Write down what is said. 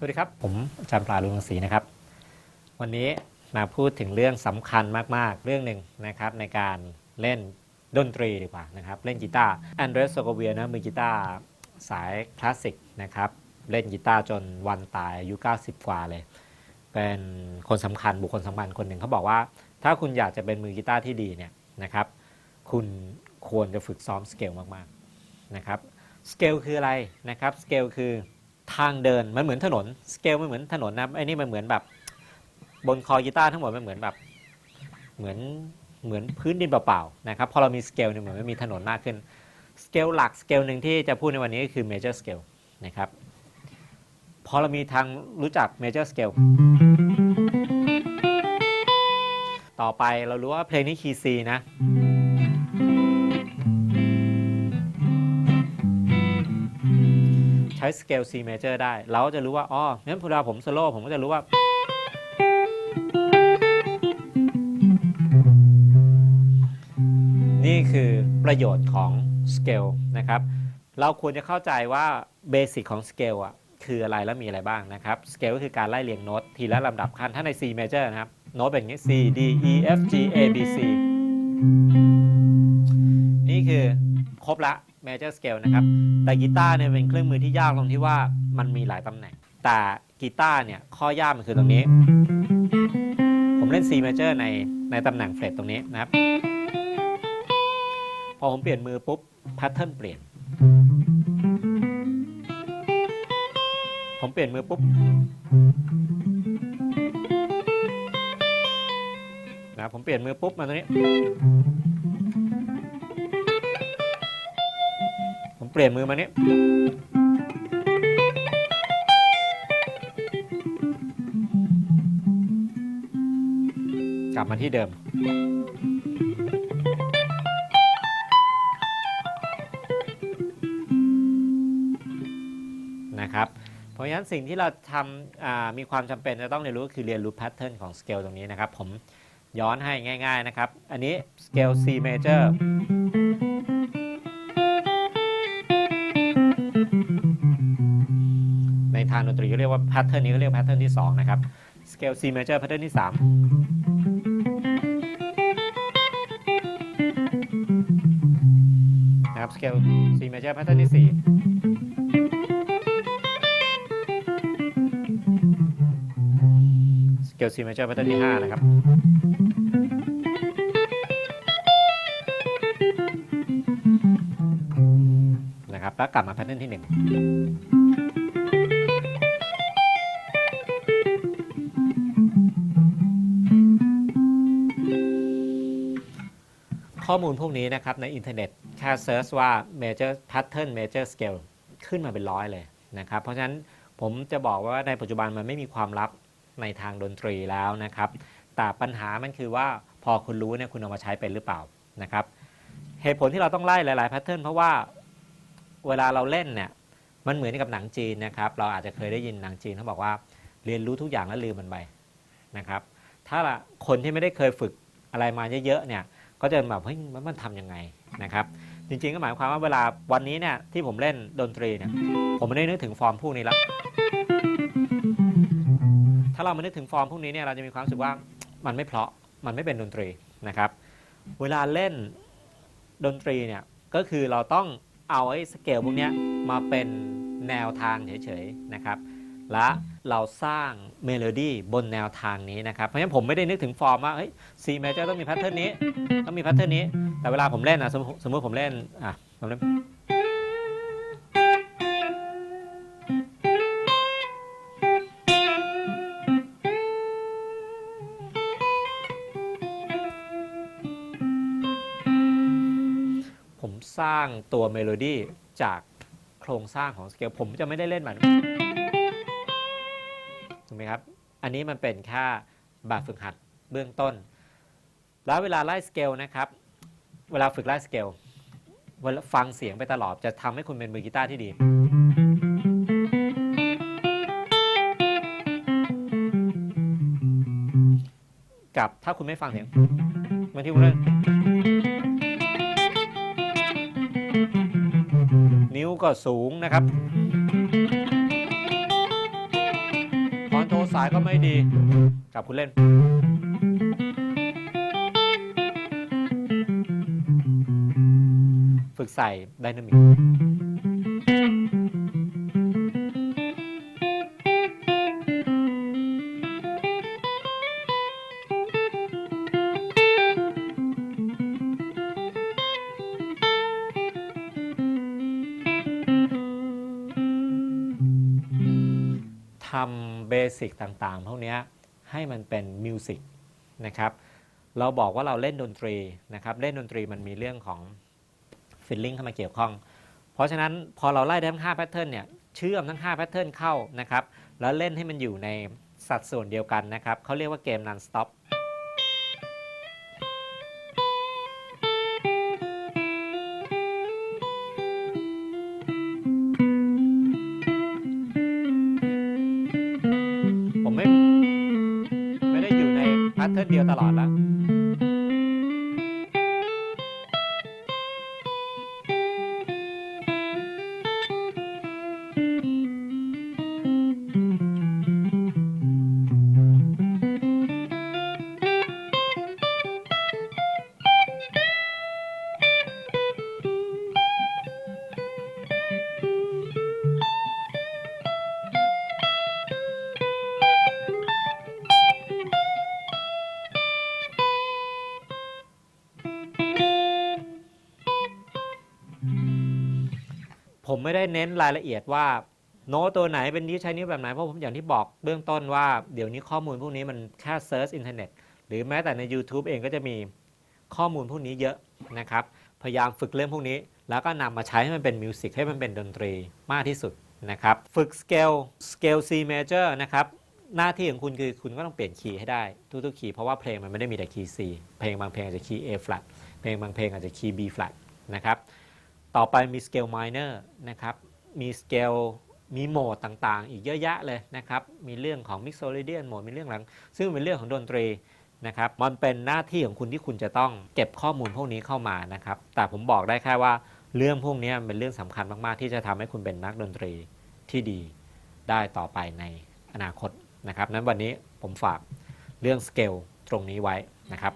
สวัสดีครับ ผมอาจารย์ปลาลุงศรีนะครับ วันนี้มาพูดถึงเรื่องสำคัญมาก ๆ เรื่องหนึ่งนะครับในการเล่นดนตรีดีกว่านะครับ เล่นกีตาร์แอนเดรสโซโกเวียนะมือกีตาร์สายคลาสสิกนะครับ เล่นกีตาร์จนวันตายอายุ 90 กว่าเลย เป็นคนสำคัญบุคคลสำคัญคนหนึ่งเขาบอกว่า ถ้าคุณอยากจะเป็นมือกีตาร์ที่ดีเนี่ยนะครับ คุณควรจะฝึกซ้อมสเกลมาก ๆ นะครับสเกลคืออะไรนะครับสเกลคือ ทางเดินมันเหมือนถนนสเกลมันเหมือนถนนนะไอ้นี่มันเหมือนแบบบนคอกีตาร์ทั้งหมดมันเหมือนแบบเหมือนเหมือนพื้นดินเปล่าๆนะครับพอเรามีสเกลเนี่ยเหมือนมันมีถนนมากขึ้นสเกลหลักสเกลหนึ่งที่จะพูดในวันนี้ก็คือ major scale นะครับพอเรามีทางรู้จัก major scale ต่อไปเรารู้ว่าเพลงนี้คีย์ C นะ ใช้สเกล C major ได้ เราก็จะรู้ว่า อ๋องั้นเวลาผมโซโล่ผมก็จะรู้ว่า นี่คือประโยชน์ของสเกลนะครับ เราควรจะเข้าใจว่าเบสิกของสเกลอะคืออะไรและมีอะไรบ้างนะครับสเกลก็คือการไล่เรียงโน้ตทีละลำดับขั้นถ้าใน C major นะครับ โน้ตเป็นอย่างนี้ C D E F G A B C นี่คือครบละ major scale นะครับ แต่กีตาร์เนี่ยเป็นเครื่องมือที่ยากตรงที่ว่ามันมีหลายตำแหน่ง แต่กีตาร์เนี่ยข้อยากมันคือตรงนี้ ผมเล่น C major ในในตำแหน่งเฟรตตรงนี้นะครับ พอผมเปลี่ยนมือปุ๊บแพทเทิร์นเปลี่ยน ผมเปลี่ยนมือปุ๊บ ผมเปลี่ยนมือปุ๊บมาตรงนี้ ผมเปลี่ยนมือมาเนี้ยกลับมาที่เดิม นะครับ เพราะฉะนั้นสิ่งที่เราทำมีความจำเป็นจะต้องเรียนรู้ก็คือเรียนรู้แพทเทิร์นของสเกลตรงนี้นะครับผม ย้อนให้ง่ายๆนะครับ อันนี้สเกล C major ในทางดนตรีเรียกว่าแพทเทิร์นนี้เขาเรียกแพทเทิร์นที่ 2 นะครับสเกล C major แพทเทิร์นที่ 3 นะครับสเกล C major แพทเทิร์นที่ 4สเกล C major แพทเทิร์นที่ 5 นะครับ นะครับ แล้วกลับมาแพทเทิร์นที่ 1 ข้อมูลพวกนี้นะครับ ในอินเทอร์เน็ตแค่เซิร์ชว่า major pattern major scale ขึ้นมาเป็นร้อยเลยนะครับ เพราะฉะนั้นผมจะบอกว่าในปัจจุบันมันไม่มีความลับในทางดนตรีแล้วนะครับ แต่ปัญหามันคือว่าพอคุณรู้เนี่ยคุณเอามาใช้เป็นหรือเปล่านะครับ เหตุผลที่เราต้องไล่หลาย ๆ แพทเทิร์นเพราะว่า เวลาเราเล่นเนี่ยมันเหมือนกับหนังจีนนะครับเราอาจจะเคยได้ยินหนังจีนเขาบอกว่าเรียนรู้ทุกอย่างแล้วลืมมันไปนะครับถ้าคนที่ไม่ได้เคยฝึกอะไรมาเยอะๆเนี่ยก็จะแบบเฮ้ยมันมันทำยังไงนะครับจริงๆก็หมายความว่าเวลาวันนี้เนี่ยที่ผมเล่นดนตรีเนี่ยผมไม่ได้นึกถึงฟอร์มพวกนี้แล้วถ้าเรามานึกถึงฟอร์มพวกนี้เนี่ยเราจะมีความรู้สึกว่ามันไม่เพราะมันไม่เป็นดนตรีนะครับ เวลาเล่นดนตรีเนี่ยก็คือเราต้อง เอาไอ้สเกลพวกนี้มาเป็นแนวทางเฉยๆนะครับและเราสร้างเมโลดี้บนแนวทางนี้นะครับ เพราะฉะนั้นผมไม่ได้นึกถึงฟอร์มว่าเฮ้ย C major ต้องมีแพทเทิร์นนี้ ต้องมีแพทเทิร์นนี้ แต่เวลาผมเล่นนะสมมติผมเล่นอะผมเล่น สร้างตัวเมโลดี้จากโครงสร้างของสเกลผมจะไม่ได้เล่นแบบถูกไหมครับ อันนี้มันเป็นแค่แบบฝึกหัดเบื้องต้น แล้วเวลาไล่สเกลนะครับ เวลาฝึกไล่สเกลเวลาฟังเสียงไปตลอดจะทำให้คุณเป็นมือกีตาร์ที่ดีกับถ้าคุณไม่ฟังเสียงบางทีคุณเล่น ก็สูงนะครับคอนโทรสายก็ไม่ดีกลับคุณเล่น ฝึกใส่ไดนามิก เบสิกต่างๆพวกนี้ให้มันเป็นมิวสิกนะครับเราบอกว่าเราเล่นดนตรีนะครับเล่นดนตรีมันมีเรื่องของฟิลลิ่งเข้ามาเกี่ยวข้อง เพราะฉะนั้นพอเราไล่ทั้ง5แพทเทิร์นเนี่ยเชื่อมทั้ง5แพทเทิร์นเข้านะครับแล้วเล่นให้มันอยู่ในสัดส่วนเดียวกันนะครับเขาเรียกว่าเกมนันสต็อป เทิร์นเดียวตลอดแล้ว ผมไม่ได้เน้นรายละเอียดว่า โน้ตตัวไหนเป็นนิ้วใช้นิ้วแบบไหน เพราะผมอย่างที่บอกเบื้องต้นว่าเดี๋ยวนี้ข้อมูลพวกนี้มันแค่เซิร์ชอินเทอร์เน็ตหรือแม้แต่ใน YouTube เองก็จะมีข้อมูลพวกนี้เยอะนะครับ พยายามฝึกเรื่องพวกนี้ แล้วก็นำมาใช้ให้มันเป็นมิวสิกให้มันเป็นดนตรีมากที่สุดนะครับ ฝึกสเกลสเกล C major นะครับ หน้าที่ของคุณคือคุณก็ต้องเปลี่ยนคีย์ให้ได้ทุกๆคีย์เพราะว่าเพลงมันไม่ได้มีแต่คีย์ C เพลงบางเพลงอาจจะคีย์ A flat เพลงบางเพลงอาจจะคีย์ B flat นะครับ ต่อไปมีสเกล minor นะครับ มีสเกลมีโหมดต่างๆ อีกเยอะแยะเลยนะครับ มีเรื่องของ mixolydian โหมด มีเรื่องหลัง ซึ่งเป็นเรื่องของดนตรีนะครับ มันเป็นหน้าที่ของคุณที่คุณจะต้องเก็บข้อมูลพวกนี้เข้ามานะครับ แต่ผมบอกได้แค่ว่าเรื่องพวกนี้เป็นเรื่องสำคัญมากๆ ที่จะทำให้คุณเป็นนักดนตรีที่ดีได้ต่อไปในอนาคตนะครับ นั้นวันนี้ผมฝากเรื่องสเกลตรงนี้ไว้นะครับ